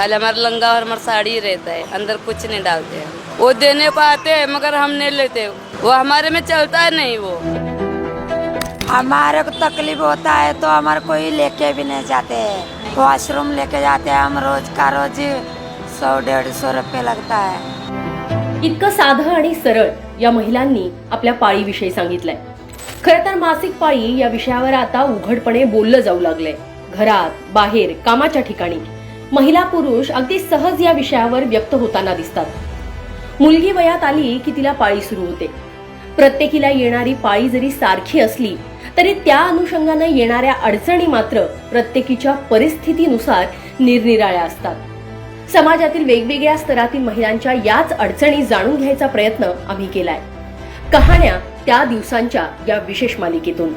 खाली हमारा लंगा और हमारा साड़ी रहता है अंदर कुछ नहीं डालते हैं। वो देने को आते हैं मगर हम नहीं लेते। वो हमारे में चलता है नहीं वो। हमारे को तकलीफ होता है तो हमारे कोई लेके भी नहीं जाते हैं। वॉशरूम लेके जाते हैं हम रोज का रोज सौ डेढ़ सौ रुपये लगता है। इतकं साधं आणि सरळ या महिलांनी आपल्या पाळीविषयी सांगितलंय. खरं तर मासिक पाळी या विषयावर आता उघडपणे बोललं जाऊ लागलंय. घरात बाहेर कामाच्या ठिकाणी. महिला पुरुष अगदी सहज या विषयावर व्यक्त होताना दिसतात. मुलगी वयात आली की तिला पाळी सुरू होते. प्रत्येकीला येणारी पाळी जरी सारखी असली तरी त्या अनुषंगाने येणाऱ्या अडचणी मात्र प्रत्येकीच्या परिस्थितीनुसार निरनिराळ्या असतात. समाजातील वेगवेगळ्या स्तरातील महिलांच्या याच अडचणी जाणून घ्यायचा प्रयत्न आम्ही केलाय. कहाण्या त्या दिवसांच्या या विशेष मालिकेतून.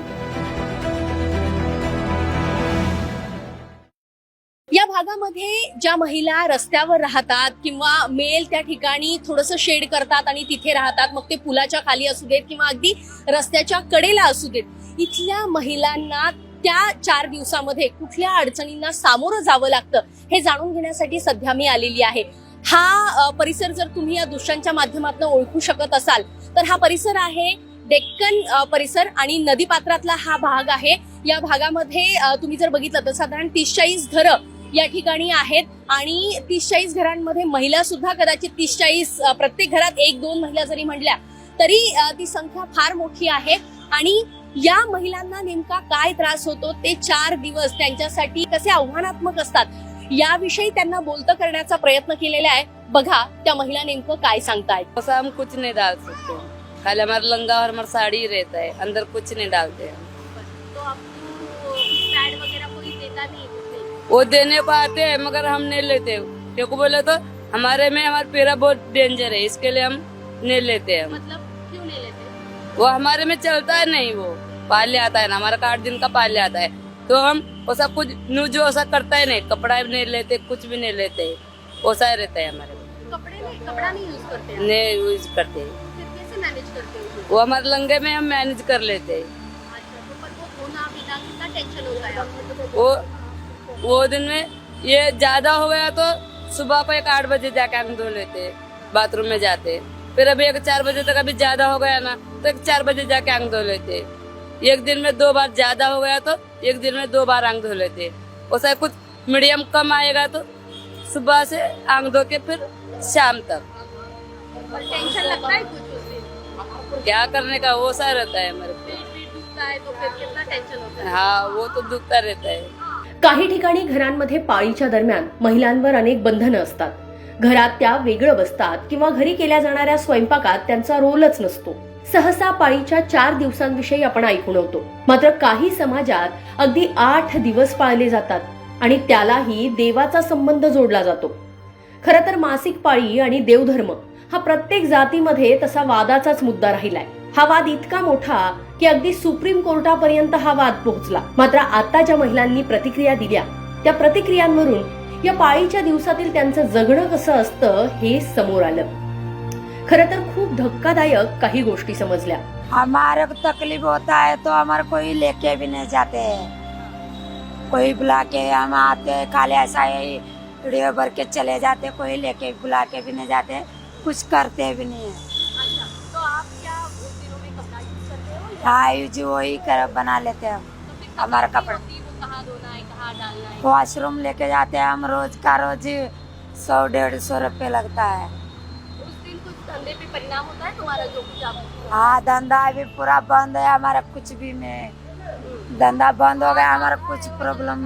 भागामध्ये ज्या महिला रस्त्यावर राहतात किंवा मेल त्या ठिकाणी थोडंसं शेड करतात आणि तिथे राहतात मग ते पुलाच्या खाली असू देत किंवा अगदी रस्त्याच्या कडेला असू देत इथल्या महिलांना त्या चार दिवसामध्ये कुठल्या अडचणींना सामोरं जावं लागतं हे जाणून घेण्यासाठी सध्या मी आलेली आहे. हा परिसर जर तुम्ही या दृश्यांच्या माध्यमातून ओळखू शकत असाल तर हा परिसर आहे डेक्कन परिसर आणि नदीपात्रातला हा भाग आहे. या भागामध्ये तुम्ही जर बघितलं तर साधारण तीस चाळीस घरं या ठिकाणी आहेत. आणि तीस चाळीस घरांमध्ये महिला सुद्धा कदाचित तीस चाळीस प्रत्येक घरात एक दोन महिला जरी म्हणल्या तरी ती संख्या फार मोठी आहे. आणि या महिलांना नेमका काय त्रास होतो ते चार दिवस त्यांच्यासाठी कसे आव्हानात्मक असतात याविषयी त्यांना बोलतं करण्याचा प्रयत्न केलेला आहे. बघा त्या महिला नेमकं काय सांगतायत. हम कुछ नहीं डाल सकते. खाली हमारा लंगा और हमारा साड़ी ही रहता है अंदर कुछ नहीं डालते तो आपको पैड वगैरह कोई देता नहीं. वो देने को आते हैं मगर हम नहीं लेते। क्योंकि बोले तो हमारे में हमारा पेरा बहुत डेंजर है इसके लिए हम नहीं लेते हैं। मतलब क्यों नहीं लेते? वो हमारे में चलता है नहीं वो पाले आता है ना हमारा का आठ दिन का पाले आता है। तो हम वैसा कुछ न्यू जो ऐसा करता है नहीं कपड़ा भी नहीं लेते कुछ भी नहीं लेते वैसा ही रहता है हमारे में। कपड़े नहीं कपड़ा नहीं यूज़ करते नहीं यूज़ करते। फिर कैसे मैनेज करते हो वो हमारे लंगे में हम मैनेज कर लेते। हैं अच्छा तो वो वो दिन में ये ज़्यादा हो गया तो सुबह को एक आठ बजे जाके हम धो लेते बाथरूम में जाते। फिर अभी एक चार बजे तक अभी ज़्यादा हो गया ना तो एक चार बजे जाके आंग धो लेते। एक दिन में दो बार ज़्यादा हो गया तो एक दिन में दो बार आंग धो लेते। वैसा कुछ मीडियम कम आएगा तो सुबह से आंग धो के फिर शाम तक। टेंशन लगता है कुछ क्या करने का? वो सा रहता है हमारे को तो है? हाँ वो तो दुखता रहता है। काही ठिकाणी घरांमध्ये पाळीच्या दरम्यान महिलांवर अनेक बंधनं असतात. घरात त्या वेगळं बसतात किंवा घरी केल्या जाणाऱ्या स्वयंपाकात त्यांचा रोलच नसतो. सहसा पाळीच्या चार दिवसांविषयी आपण ऐकून होतो. मात्र काही समाजात अगदी आठ दिवस पाळले जातात आणि त्यालाही देवाचा संबंध जोडला जातो. खरं तर मासिक पाळी आणि देवधर्म हा प्रत्येक जातीमध्ये तसा वादाचाच मुद्दा राहिलाय. हा वाद इतका मोठा की अगदी सुप्रीम कोर्टापर्यंत हा वाद पोहोचला. मात्र आता ज्या महिलांनी प्रतिक्रिया दिल्या त्या प्रतिक्रियांवरून या पाळीच्या दिवसातील त्यांचं जगणं कसं असतं हे समोर आलं. खर तर खूप धक्कादायक काही गोष्टी समजल्या. हमारे तकलीफ होता है तो हमारे कोई लेके भी नहीं जाते कोई बुला के हम आते खाली ऐसा वीडियो भर के चले जाते कोई लेके बुला के भी नहीं जाते कुछ करते भी नहीं है। हो यूज़ वही कर बना लेते हैं हम। हमारा कपड़ा। वॉशरूम लेके जाते हैं हम, रोज का रोज सौ, डेढ़ सौ रुपये लगता है। है जो धंधा अभी पूरा बंद है, हमारा कुछ भी में धंधा बंद हो गया, हमारा कुछ प्रॉब्लम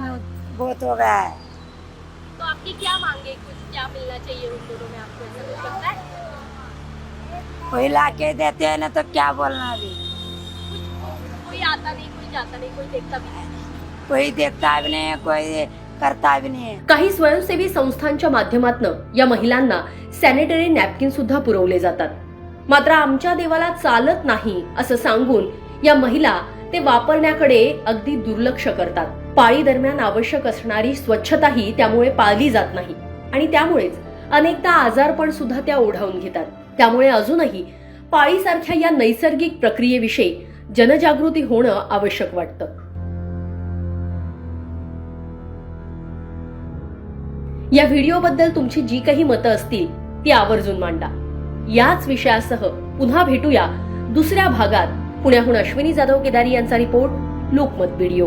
बहुत हो गया है। तो आपकी क्या मांगे कुछ क्या मिलना चाहिए उन दोनों में आपको ऐसा कुछ लगता है कोई ला के देते हैं ना तो क्या बोलना अभी? कोई आता नहीं कोई जाता नहीं कोई देखता भी नहीं। कोई देखता भी नहीं है कोई करता भी नहीं। काही स्वयंसेवी संस्थांच्या माध्यमातून या महिलांना सॅनिटरी नॅपकिन सुद्धा पुरवले जातात. मात्र आमच्या देवाला चालत नाही असं सांगून या महिला ते वापरण्याकडे अगदी दुर्लक्ष करतात. पाळी दरम्यान आवश्यक असणारी स्वच्छताही त्यामुळे पाळली जात नाही. आणि त्यामुळेच अनेकदा आजारपण सुद्धा त्या ओढावून घेतात. त्यामुळे अजूनही पाळीसारख्या या नैसर्गिक प्रक्रियेविषयी जनजागृती होणं आवश्यक वाटतं. या व्हिडिओबद्दल तुमची जी काही मतं असतील ती आवर्जून मांडा. याच विषयासह पुन्हा भेटूया दुसऱ्या भागात. पुण्याहून अश्विनी जाधव केदारी यांचा रिपोर्ट लोकमत व्हिडिओ.